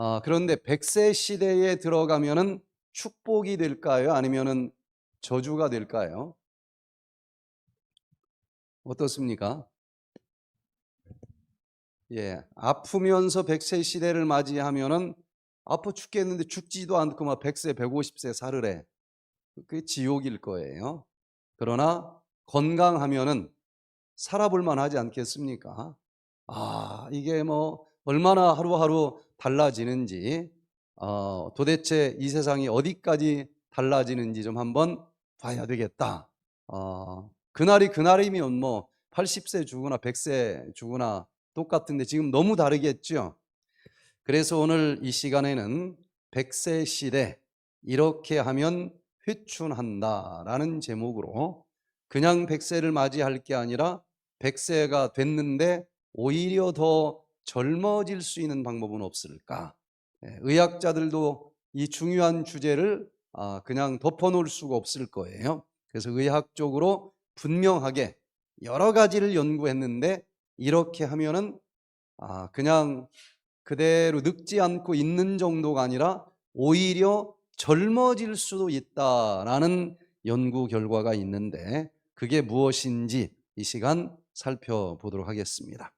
아, 그런데 100세 시대에 들어가면은 축복이 될까요? 아니면은 저주가 될까요? 어떻습니까? 예, 아프면서 100세 시대를 맞이하면은 아파 죽겠는데 죽지도 않고 막 100세, 150세 살으래. 그게 지옥일 거예요. 그러나 건강하면은 살아볼 만하지 않겠습니까? 아, 이게 뭐 얼마나 하루하루 달라지는지 어, 도대체 이 세상이 어디까지 달라지는지 좀 한번 봐야 되겠다. 어, 그날이 그날이면 뭐 80세 죽으나 100세 죽으나 똑같은데 지금 너무 다르겠죠. 그래서 오늘 이 시간에는 100세 시대 이렇게 하면 회춘한다라는 제목으로 그냥 100세를 맞이할 게 아니라 100세가 됐는데 오히려 더 젊어질 수 있는 방법은 없을까? 예, 의학자들도 이 중요한 주제를 아, 그냥 덮어놓을 수가 없을 거예요. 그래서 의학적으로 분명하게 여러 가지를 연구했는데 이렇게 하면은 아, 그냥 그대로 늙지 않고 있는 정도가 아니라 오히려 젊어질 수도 있다라는 연구 결과가 있는데 그게 무엇인지 이 시간 살펴보도록 하겠습니다.